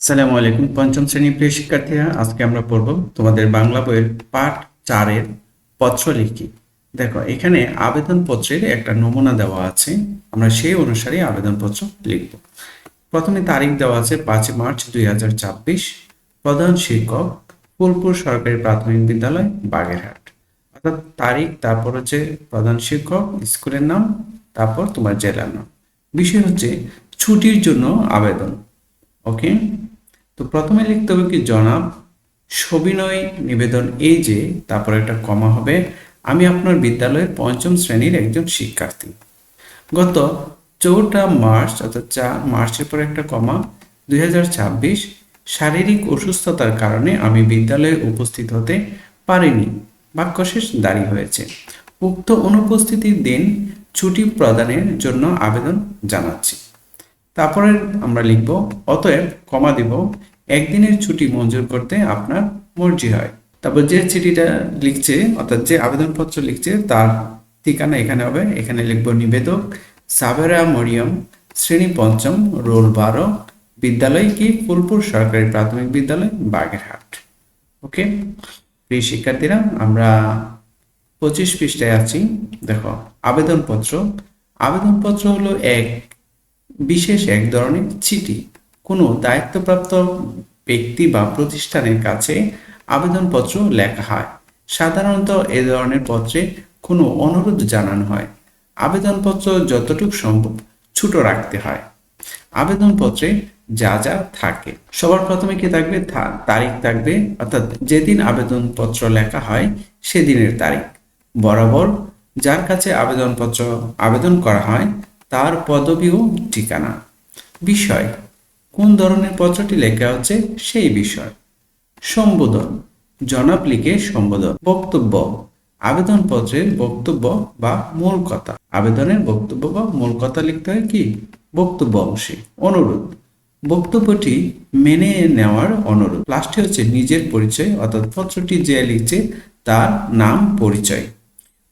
আসসালামু আলাইকুম। পঞ্চম শ্রেণি প্রিয় শিক্ষার্থীরা, আজকে আমরা পড়ব তোমাদের বাংলা বইয়ের পাঠ চারের পত্র লিখি। দেখো, এখানে আবেদন পত্রের একটা নমুনা দেওয়া আছে। আমরা সেই অনুসারে আবেদনপত্র লিখব। প্রথমে তারিখ দেওয়া আছে পাঁচ মার্চ দুই হাজার ছাব্বিশ। প্রধান শিক্ষক, ফুলপুর সরকারি প্রাথমিক বিদ্যালয়, বাগেরহাট। অর্থাৎ তারিখ, তারপর হচ্ছে প্রধান শিক্ষক, স্কুলের নাম, তারপর তোমার জেলার নাম। বিষয় হচ্ছে ছুটির জন্য আবেদন। ওকে? তো প্রথমে লিখতে হবে কি, জনাব, সবিনয় নিবেদন এই যে, তারপর একটা কমা হবে, আমি আপনার বিদ্যালয়ের পঞ্চম শ্রেণির একজন শিক্ষার্থী। গত চৌঠা মার্চ, অর্থাৎ চার মার্চের পর একটা কমা, দুই হাজার ছাব্বিশ, শারীরিক অসুস্থতার কারণে আমি বিদ্যালয়ে উপস্থিত হতে পারিনি। বাক্য শেষ দাঁড়িয়ে হয়েছে। উক্ত অনুপস্থিতির দিন ছুটি প্রদানের জন্য আবেদন জানাচ্ছি। তারপরে আমরা লিখব, অতএব কমা দিব, একদিনের ছুটি মঞ্জুর করতে আপনার মর্জি হয়। তারপর যে চিঠিটা লিখছে, অর্থাৎ যে আবেদনপত্র লিখছে, তার ঠিকানা এখানে হবে। এখানে লিখব, নিবেদক, সাবেরা মরিয়ম, শ্রেণি পঞ্চম, রোল বারো, বিদ্যালয় কি? ফুলপুর সরকারি প্রাথমিক বিদ্যালয়, বাগেরহাট। ওকে প্রিয় শিক্ষার্থীরা, আমরা পঁচিশ পৃষ্ঠায় আছি। দেখো, আবেদনপত্র। আবেদনপত্র হলো এক বিশেষ এক ধরনের চিঠি। কোনো দায়িত্বপ্রাপ্ত ব্যক্তি বা প্রতিষ্ঠানের কাছে আবেদনপত্র লেখা হয়। সাধারণত এ ধরনের পত্রে কোনো অনুরোধ জানানো হয়। আবেদনপত্র যতটুকু সম্ভব ছোট রাখতে হয়। আবেদনপত্রে যা যা থাকে। সবার প্রথমে কি থাকবে? তারিখ থাকবে। অর্থাৎ যেদিন আবেদনপত্র লেখা হয়, সেদিনের তারিখ। বরাবর যার কাছে আবেদনপত্র, আবেদন করা হয় তার পদবি ও ঠিকানা। বিষয়, কোন ধরনের পত্রটি লেখা হচ্ছে সেই বিষয়। সম্বোধন, জনাব লিখে সম্বোধন। বক্তব্য, আবেদনপত্রের বক্তব্য বা মূল কথা। আবেদনের বক্তব্য বা মূল কথা লিখতে হয় কি? বক্তব্য অংশে। অনুরোধ, বক্তব্যটি মেনে নেওয়ার অনুরোধ। লাস্টে হচ্ছে নিজের পরিচয়, অর্থাৎ পত্রটি যে লিখছে তার নাম, পরিচয়।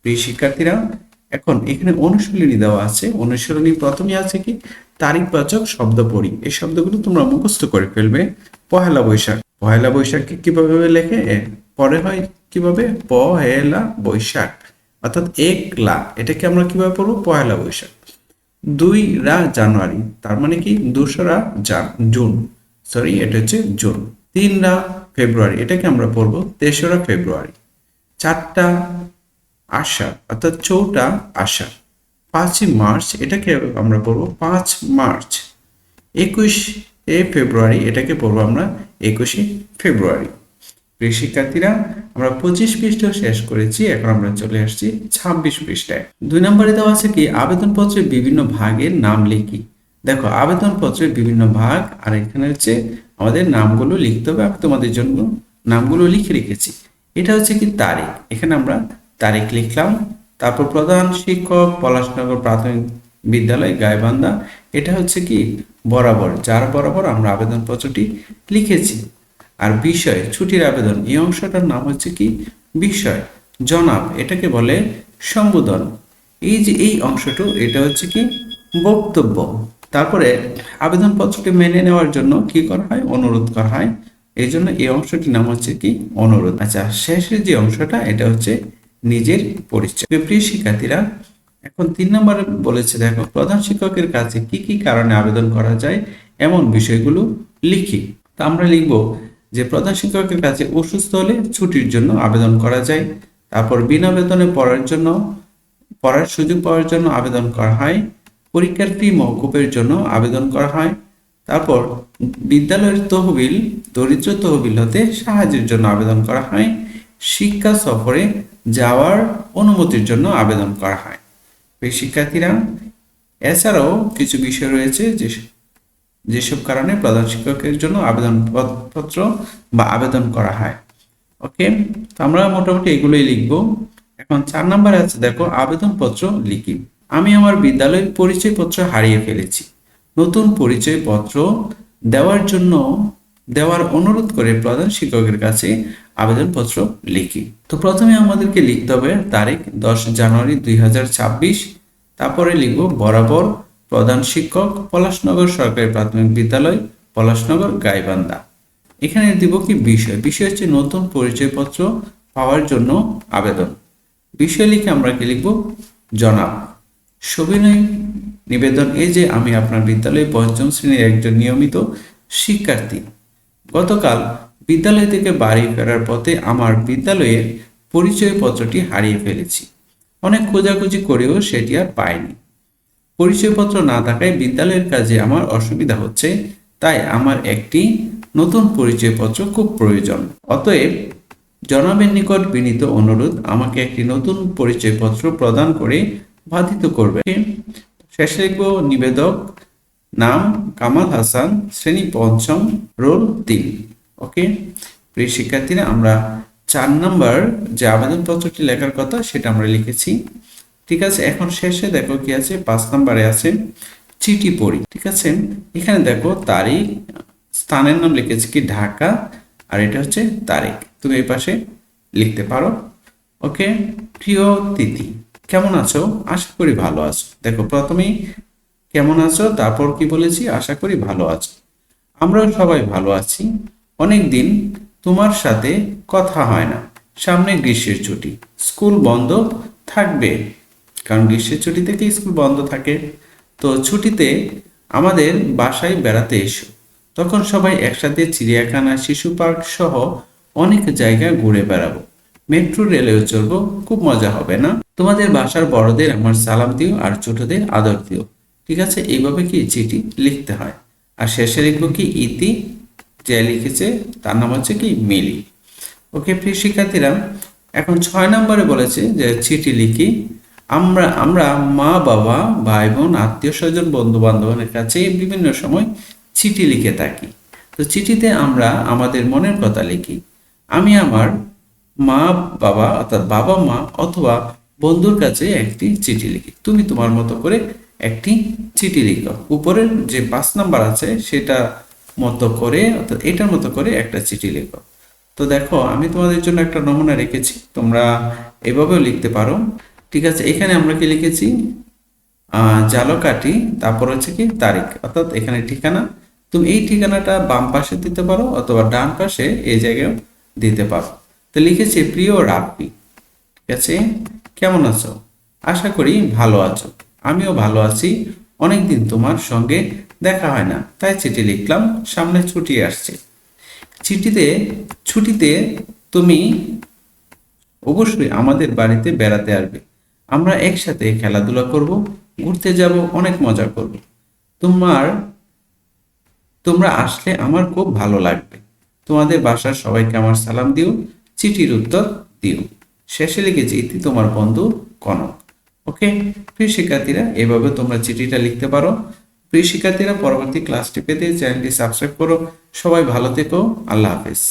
প্রিয় শিক্ষার্থীরা এখন এখানে অনুশীলনী দেওয়া আছে। অনুশীলনী প্রথমে আছে কি? তারিখবাচক শব্দ পড়ি। এই শব্দগুলো তোমরা মুখস্থ করে ফেলবে। পহেলা বৈশাখ। পহেলা বৈশাখকে কীভাবে লেখে? পরে হয় কীভাবে? পহেলা বৈশাখ। অর্থাৎ এক লা এটাকে আমরা কীভাবে পড়ব? পহেলা বৈশাখ। দুই রা জানুয়ারি। তার মানে কি? দোসরা জান, জুন। সরি, এটা হচ্ছে জুন। তিন রা ফেব্রুয়ারি। এটাকে আমরা পড়ব তেসরা ফেব্রুয়ারি। চারটা আষাঢ়, অর্থাৎ চৌঠা আষাঢ়। পাঁচই মার্চ, এটাকে আমরা পড়ব পাঁচ মার্চ। একুশ এ ফেব্রুয়ারি, এটাকে বলব আমরা একুশে ফেব্রুয়ারি। প্রিয় শিক্ষার্থীরা আমরা পঁচিশ পৃষ্ঠা শেষ করেছি, এখন আমরা চলে আসছি ছাব্বিশ পৃষ্ঠায়। দুই নম্বরে দেওয়া আছে কি, আবেদনপত্রের বিভিন্ন ভাগের নাম লিখি। দেখো, আবেদনপত্রের বিভিন্ন ভাগ, আর এখানে হচ্ছে আমাদের নামগুলো লিখতে হবে, আমি তোমাদের জন্য নামগুলো লিখে রেখেছি। এটা হচ্ছে কি তারিখ, এখানে আমরা তারিখ লিখলাম। তারপর প্রধান শিক্ষক, পলাশনগর প্রাথমিক বিদ্যালয়, গাইবান্ধা। এটা হচ্ছে কি? বরাবর, যার বরাবর আমরা আবেদনপত্রটি লিখেছি। আর বিষয়, ছুটির আবেদন, এই অংশটার নাম হচ্ছে কি? বিষয়, জনাব, এটাকে বলে সম্বোধন। এই যে, এই অংশটু, এটা হচ্ছে কি? বক্তব্য। তারপরে আবেদনপত্রটি মেনে নেওয়ার জন্য কি করা হয়? অনুরোধ করা হয়। এই জন্য এই অংশটির নাম হচ্ছে কি? অনুরোধ। আচ্ছা শেষের যে অংশটা, এটা হচ্ছে নিজের পরিচয়। প্রিয় শিক্ষার্থীরা, এখন তিন নম্বরে বলেছে, দেখো, প্রধান শিক্ষকের কাছে কি কি কারণে আবেদন করা যায় এমন বিষয়গুলো লিখি। তা আমরা লিখব যে, প্রধান শিক্ষকের কাছে অসুস্থ হলে ছুটির জন্য আবেদন করা যায়, তারপর বিনা বেতনে পড়ার জন্য, পড়ার সুযোগ পাওয়ার জন্য আবেদন করা হয়, পরীক্ষার ফি মৌকুফের জন্য আবেদন করা হয়, তারপর বিদ্যালয়ের তহবিল, দরিদ্র তহবিল হতে সাহায্যের জন্য আবেদন করা হয়, শিক্ষা সফরে যাওয়ার অনুমতির জন্য আবেদন করা হয়। শিক্ষার্থীরা, এছাড়াও কিছু বিষয় রয়েছে যে যেসব কারণে প্রধান শিক্ষকের জন্য আবেদন পত্র বা আবেদন করা হয়। ওকে, তো আমরা মোটামুটি এগুলোই লিখব। এখন চার নম্বরে আছে, দেখো, আবেদনপত্র লিখি। আমি আমার বিদ্যালয়ের পরিচয়পত্র হারিয়ে ফেলেছি। নতুন পরিচয়পত্র দেওয়ার জন্য দেওয়ার অনুরোধ করে প্রধান শিক্ষকের কাছে আবেদনপত্র লিখি। তো প্রথমে আমাদেরকে লিখতে হবে তারিখ দশ জানুয়ারি দুই হাজার ছাব্বিশ। তারপরে লিখব বরাবর প্রধান শিক্ষক, পলাশনগর সরকারি প্রাথমিক বিদ্যালয়, পলাশনগর গাইবান্ধা। এখানে দিব কি বিষয়? বিষয় হচ্ছে নতুন পরিচয়পত্র পাওয়ার জন্য আবেদন। বিষয় লিখে আমরা কি লিখব? জনাব, সবিনয় নিবেদন। এই যে আমি আপনার বিদ্যালয়ে পঞ্চম শ্রেণির একজন নিয়মিত শিক্ষার্থী। গতকাল বিদ্যালয় থেকে বাড়ি ফেরার পথে আমার বিদ্যালয়ের পরিচয়পত্রটি হারিয়ে ফেলেছি। অনেক খোঁজাখুঁজি করেও সেটি আর পাইনি। পরিচয়পত্র না থাকায় বিদ্যালয়ের কাজে আমার অসুবিধা হচ্ছে, তাই আমার একটি নতুন পরিচয়পত্র খুব প্রয়োজন। অতএব জনাবের নিকট বিনীত অনুরোধ, আমাকে একটি নতুন পরিচয়পত্র প্রদান করে বাধিত করবে। শেষে লিখব, নিবেদক নাম কামাল হাসান, শ্রেণি পঞ্চম, রোল তিন। ওকে? প্রিয় শিক্ষার্থীরা, আমরা চার নাম্বার যে আবেদনপত্রটি লেখার কথা, সেটা আমরা লিখেছি। ঠিক আছে, এখন শেষে দেখো কি আছে, পাঁচ নাম্বারে আছে চিঠি পড়ি। ঠিক আছে? এখানে দেখো তারিখ, স্থানের নাম লিখেছি কি, ঢাকা, আর এটা হচ্ছে তারিখ। তুমি এই পাশে লিখতে পারো। ওকে? প্রিয় তিথি কেমন আছো? আশা করি ভালো আছো। দেখো, প্রথমেই কেমন আছো? তারপর কি বলেছি? আশা করি ভালো আছো। আমরাও সবাই ভালো আছি। অনেক দিন তোমার সাথে কথা হয় না। সামনে গ্রীষ্মের ছুটি। স্কুল বন্ধ থাকবে। কারণ গ্রীষ্মের ছুটি থেকে স্কুল বন্ধ থাকে। তো ছুটিতে আমাদের বাসায় বেড়াতে এসো। তখন সবাই একসাথে চিড়িয়াখানা, শিশু পার্ক সহ অনেক জায়গা ঘুরে বেড়াবো। মেট্রো রেলেও চলবো খুব মজা হবে, না? তোমাদের বাসার বড়দের আমার সালাম দিও আর ছোটদের আদর দিও। ঠিক আছে? এইভাবে কি চিঠি লিখতে হয়? আর শেষে লিখব কি? ইতি, যে লিখেছে, তার নাম হচ্ছে কি? মিলি। ওকে, প্রিয় শিক্ষার্থীরা, এখন ছয় নম্বরে বলেছে যে চিঠি লিখি, আমরা আমরা মা, বাবা ভাই বোন আত্মীয় স্বজন বন্ধু বান্ধবের কাছে বিভিন্ন সময় চিঠি লিখে থাকি। তো চিঠিতে আমরা আমাদের মনের কথা লিখি। আমি আমার মা, বাবা, অর্থাৎ বাবা মা অথবা বন্ধুর কাছে একটি চিঠি লিখি। তুমি তোমার মতো করে একটি চিঠি লিখো। উপরের যে পাঁচ নাম্বার আছে সেটা মতো করে অর্থাৎ এটার মতো করে একটা চিঠি লিখো। তো দেখো আমি তোমাদের জন্য একটা নমুনা রেখেছি তোমরা এভাবেও লিখতে পারো। ঠিক আছে এখানে আমরা কি লিখেছি? আহ, জালকাঠি তারপর হচ্ছে কি তারিখ অর্থাৎ এখানে ঠিকানা। তুমি এই ঠিকানাটা বাম পাশে দিতে পারো অথবা ডান পাশে এই জায়গায় দিতে পারো। তো লিখেছি প্রিয় রাব্বি ঠিক আছে? কেমন আছো? আশা করি ভালো আছো। আমিও ভালো আছি। অনেকদিন তোমার সঙ্গে দেখা হয় না, তাই চিঠি লিখলাম, সামনে ছুটি আসছে। চিঠিতে, ছুটিতে তুমি অবশ্যই আমাদের বাড়িতে বেড়াতে আসবে। আমরা একসাথে খেলাধুলা করব, ঘুরতে যাব, অনেক মজা করব। তোমার, তোমরা আসলে আমার খুব ভালো লাগবে। তোমাদের বাসার সবাইকে আমার সালাম দিও, চিঠির উত্তর দিও। শেষে লিখেছি তোমার বন্ধু কনক। ওকে প্রিয় শিক্ষার্থীরা এভাবে তোমরা চিঠিটা লিখতে পারো। প্রিয় শিক্ষার্থীরা পরবর্তী ক্লাসটি পেতে চ্যানেলটি সাবস্ক্রাইব করো। সবাই ভালো থেকো। আল্লাহ হাফেজ।